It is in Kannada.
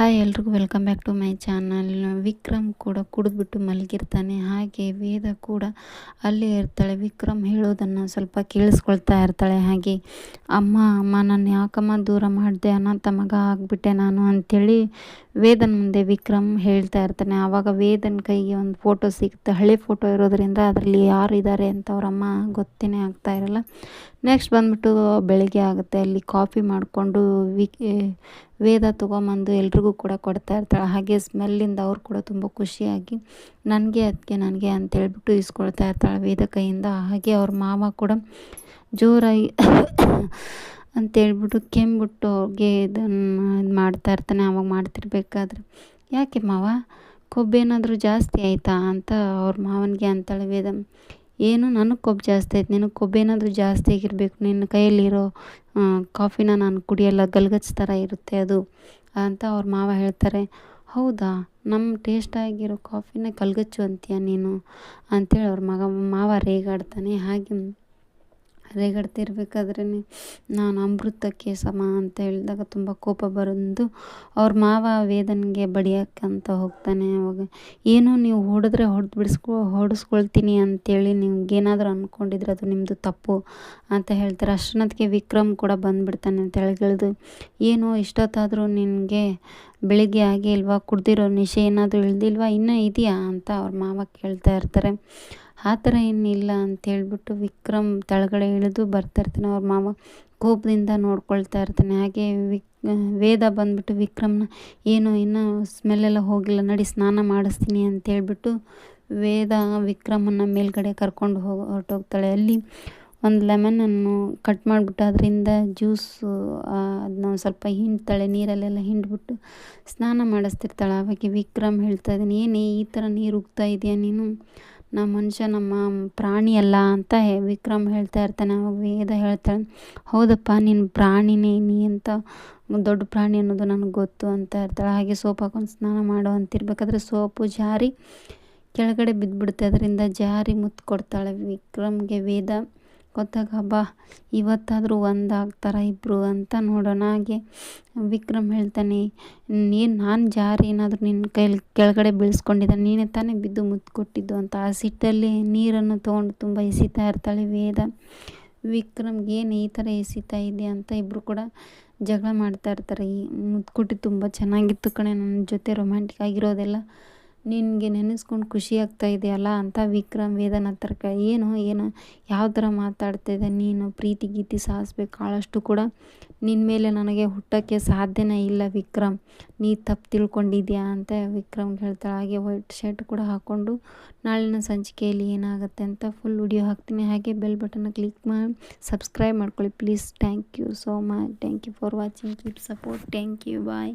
ಹಾಯ್ ಎಲ್ರಿಗೂ welcome back to my channel. Vikram ಕೂಡ ಕುಡಿದ್ಬಿಟ್ಟು ಮಲಗಿರ್ತಾನೆ. ಹಾಗೆ ವೇದ ಕೂಡ ಅಲ್ಲೇ ಇರ್ತಾಳೆ. ವಿಕ್ರಮ್ ಹೇಳೋದನ್ನು ಸ್ವಲ್ಪ ಕೇಳಿಸ್ಕೊಳ್ತಾ ಇರ್ತಾಳೆ. ಹಾಗೆ, ಅಮ್ಮ ಅಮ್ಮ, ನಾನು ಯಾಕಮ್ಮ ದೂರ ಮಾಡಿದೆ? ಅನಾಥ ಮಗ ಆಗಿಬಿಟ್ಟೆ ನಾನು ಅಂಥೇಳಿ ವೇದನ ಮುಂದೆ ವಿಕ್ರಮ್ ಹೇಳ್ತಾ ಇರ್ತಾನೆ. ಆವಾಗ ವೇದನ ಕೈಗೆ ಒಂದು ಫೋಟೋ ಸಿಗುತ್ತೆ. ಹಳೆ ಫೋಟೋ ಇರೋದ್ರಿಂದ ಅದರಲ್ಲಿ ಯಾರು ಇದ್ದಾರೆ ಅಂತ ಅವರಮ್ಮ ಗೊತ್ತೇ ಆಗ್ತಾ ಇರಲ್ಲ. ನೆಕ್ಸ್ಟ್ ಬಂದ್ಬಿಟ್ಟು ಬೆಳಗ್ಗೆ ಆಗುತ್ತೆ. ಅಲ್ಲಿ ಕಾಫಿ ಮಾಡಿಕೊಂಡು ವಿಕ್ ವೇದ ತೊಗೊಂಬಂದು ಎಲ್ರಿಗೂ ಕೂಡ ಕೊಡ್ತಾ ಇರ್ತಾಳೆ. ಹಾಗೆ ಸ್ಮೆಲ್ಲಿಂದ ಅವ್ರು ಕೂಡ ತುಂಬ ಖುಷಿಯಾಗಿ, ನನಗೆ ಅದಕ್ಕೆ ನನಗೆ ಅಂತೇಳ್ಬಿಟ್ಟು ಇಸ್ಕೊಳ್ತಾ ಇರ್ತಾಳೆ ವೇದ ಕೈಯಿಂದ. ಹಾಗೆ ಅವ್ರ ಮಾವ ಕೂಡ ಜೋರಾಗಿ ಅಂತೇಳ್ಬಿಟ್ಟು ಕೆಮ್ಮಿಬಿಟ್ಟು ಅವ್ರಿಗೆ ಇದನ್ನು ಇದು ಮಾಡ್ತಾ ಇರ್ತಾನೆ, ಅವಾಗ ಮಾಡ್ತಿರ್ಬೇಕಾದ್ರೆ. ಯಾಕೆ ಮಾವ? ಕೊಬ್ಬೇನಾದರೂ ಜಾಸ್ತಿ ಆಯಿತಾ? ಅಂತ ಅವ್ರ ಮಾವನಿಗೆ ಅಂತೇಳಿ ವೇದ. ಏನು ನನಗೆ ಕೊಬ್ಬು ಜಾಸ್ತಿ ಆಯ್ತು. ನಿನಗೆ ಕೊಬ್ಬೇನಾದರೂ ಜಾಸ್ತಿ ಆಗಿರಬೇಕು. ನಿನ್ನ ಕೈಯಲ್ಲಿರೋ ಕಾಫಿನ ನಾನು ಕುಡಿಯೋಲ್ಲ ಗಲ್ಗಚ್ ಥರ ಇರುತ್ತೆ ಅದು ಅಂತ ಅವ್ರ ಮಾವ ಹೇಳ್ತಾರೆ. ಹೌದಾ? ನಮ್ಮ ಟೇಸ್ಟಾಗಿರೋ ಕಾಫಿನ ಕಲ್ಗಚ್ಚು ಅಂತೀಯ ನೀನು? ಅಂಥೇಳಿ ಅವ್ರ ಮಗ, ಮಾವ ರೇಗಾಡ್ತಾನೆ. ಹಾಗೆ ರೇಗಾಡ್ತಿರ್ಬೇಕಾದ್ರೆ ನಾನು ಅಮೃತಕ್ಕೆ ಸಮ ಅಂತ ಹೇಳಿದಾಗ ತುಂಬ ಕೋಪ ಬಂದು ಅವ್ರ ಮಾವ ವೇದನ್ಗೆ ಬಡಿಯೋಕ್ಕಂತ ಹೋಗ್ತಾನೆ ಅವಾಗ, ಏನೋ ನೀವು ಹೊಡೆದ್ರೆ ಹೊಡೆದು ಬಿಡಿಸ್ಕೊ, ಹೊಡೆಸ್ಕೊಳ್ತೀನಿ ಅಂತೇಳಿ ನಿಮ್ಗೇನಾದರೂ ಅಂದ್ಕೊಂಡಿದ್ರೆ ಅದು ನಿಮ್ಮದು ತಪ್ಪು ಅಂತ ಹೇಳ್ತಾರೆ. ಅಷ್ಟೊತ್ತಿಗೆ ವಿಕ್ರಮ್ ಕೂಡ ಬಂದುಬಿಡ್ತಾನೆ ತೆಳಗಿಳಿದು ಏನು ಇಷ್ಟೊತ್ತಾದರೂ ನಿನಗೆ ಬೆಳಿಗ್ಗೆ ಆಗೇ ಇಲ್ವಾ, ಕುಡ್ದಿರೋ ನಿಶೆ ಏನಾದರೂ ಇಳ್ದಿಲ್ವಾ ಇನ್ನೂ ಇದೆಯಾ? ಅಂತ ಅವ್ರ ಮಾವ ಕೇಳ್ತಾ ಇರ್ತಾರೆ. ಆ ಥರ ಏನಿಲ್ಲ ಹೇಳ್ಬಿಟ್ಟು ವಿಕ್ರಮ್ ತಳಗಡೆ ಇಳಿದು ಬರ್ತಾಯಿರ್ತಾನೆ ಅವ್ರ ಮಾವ ಕೋಪದಿಂದ ನೋಡ್ಕೊಳ್ತಾ ಇರ್ತಾನೆ. ಹಾಗೆ ವಿಕ್ ವೇದ ಬಂದ್ಬಿಟ್ಟು ವಿಕ್ರಮ್ನ, ಏನು, ಇನ್ನೂ ಸ್ಮೆಲ್ಲೆಲ್ಲ ಹೋಗಿಲ್ಲ. ನಡಿ ಸ್ನಾನ ಮಾಡಿಸ್ತೀನಿ ಅಂತೇಳ್ಬಿಟ್ಟು ವೇದ ವಿಕ್ರಮನ್ನ ಮೇಲ್ಗಡೆ ಕರ್ಕೊಂಡು ಹೋಗಿ, ಹೊರಟೋಗ್ತಾಳೆ. ಅಲ್ಲಿ ಒಂದು ಲೆಮನನ್ನು ಕಟ್ ಮಾಡಿಬಿಟ್ಟು ಅದರಿಂದ ಜ್ಯೂಸು ಅದನ್ನ ಸ್ವಲ್ಪ ಹಿಂಡ್ತಾಳೆ. ನೀರಲ್ಲೆಲ್ಲ ಹಿಂಡ್ಬಿಟ್ಟು ಸ್ನಾನ ಮಾಡಿಸ್ತಿರ್ತಾಳೆ. ಆವಾಗ ವಿಕ್ರಮ್ ಹೇಳ್ತಾ ಇದ್ದೀನಿ, ಏನೇ, ಈ ಥರ ನೀರು ಉಗ್ತಾ ಇದೆಯಾ ನೀನು? ನಮ್ಮ ಮನುಷ್ಯ, ನಮ್ಮ ಪ್ರಾಣಿ ಅಲ್ಲ ಅಂತ ವಿಕ್ರಮ್ ಹೇಳ್ತಾ ಇರ್ತಾನೆ ವೇದ ಹೇಳ್ತಾಳೆ, ಹೌದಪ್ಪ, ನೀನು ಪ್ರಾಣಿನೇ, ನೀ ಅಂತ ದೊಡ್ಡ ಪ್ರಾಣಿ ಅನ್ನೋದು ನನಗೆ ಗೊತ್ತು ಅಂತ ಇರ್ತಾಳೆ. ಹಾಗೆ ಸೋಪ್ ಹಾಕೊಂಡು ಸ್ನಾನ ಮಾಡೋ ಅಂತಿರ್ಬೇಕಾದ್ರೆ ಸೋಪು ಜಾರಿ ಕೆಳಗಡೆ ಬಿದ್ದುಬಿಡುತ್ತೆ ಅದರಿಂದ ಜಾರಿ ಮುತ್ತು ಕೊಡ್ತಾಳೆ ವಿಕ್ರಮ್ಗೆ ವೇದ. ಗೊತ್ತಾಗ ಹಬ್ಬ ಇವತ್ತಾದರೂ ಒಂದಾಗ್ತಾರ ಇಬ್ಬರು ಅಂತ ನೋಡೋಣ. ಹಾಗೆ ವಿಕ್ರಮ್ ಹೇಳ್ತಾನೆ, ನೀನು, ನಾನು ಜಾರಿ ಏನಾದರೂ ನಿನ್ನ ಕೈಲಿ ಕೆಳಗಡೆ ಬೀಳಿಸ್ಕೊಂಡಿದ್ದೆ, ನೀನೇ ತಾನೇ ಬಿದ್ದು ಮುದ್ದು ಕೊಟ್ಟಿದ್ದು ಅಂತ. ಆ ಸಿಟ್ಟಲ್ಲಿ ನೀರನ್ನು ತೊಗೊಂಡು ತುಂಬ ಎಸಿತಾ ಇರ್ತಾಳೆ ವೇದ. ವಿಕ್ರಮ್ಗೆ, ಏನು ಈ ಥರ ಎಸಿತಾ ಇದೆ ಅಂತ ಇಬ್ಬರು ಕೂಡ ಜಗಳ ಮಾಡ್ತಾ ಇರ್ತಾರೆ. ಈ ಮುದ್ಕೊಟ್ಟು ಕೊಟ್ಟು ತುಂಬ ಚೆನ್ನಾಗಿತ್ತು ಕಣೆ ನನ್ನ ಜೊತೆ ರೊಮ್ಯಾಂಟಿಕ್ ಆಗಿರೋದೆಲ್ಲ. ನಿನಗೆ ನೆನೆಸ್ಕೊಂಡು ಖುಷಿ ಆಗ್ತಾ ಇದೆಯಲ್ಲ ಅಂತ ವಿಕ್ರಮ್ ವೇದನ ತರ್ಕ ಏನು ಏನು, ಯಾವ ಥರ ಮಾತಾಡ್ತಿದ್ದೆ ನೀನು? ಪ್ರೀತಿ, ಗೀತಿ ಸಾಧಿಸ್ಬೇಕು, ಆಳಷ್ಟು ಕೂಡ ನಿನ್ನ ಮೇಲೆ ನನಗೆ ಹುಟ್ಟೋಕ್ಕೆ ಸಾಧ್ಯನೇ ಇಲ್ಲ ವಿಕ್ರಮ್. ನೀ ತಪ್ಪು ತಿಳ್ಕೊಂಡಿದ್ಯಾ ಅಂತ ವಿಕ್ರಮ್ ಹೇಳ್ತಾಳೆ. ಹಾಗೆ ವೈಟ್ ಶರ್ಟ್ ಕೂಡ ಹಾಕ್ಕೊಂಡು ನಾಳಿನ ಸಂಚಿಕೆಯಲ್ಲಿ ಏನಾಗುತ್ತೆ ಅಂತ ಫುಲ್ ವಿಡಿಯೋ ಹಾಕ್ತೀನಿ. ಹಾಗೆ ಬೆಲ್ ಬಟನ್ನ ಕ್ಲಿಕ್ ಮಾಡಿ ಸಬ್ಸ್ಕ್ರೈಬ್ ಮಾಡ್ಕೊಳ್ಳಿ. Please thank you so much thank you for watching keep support thank you bye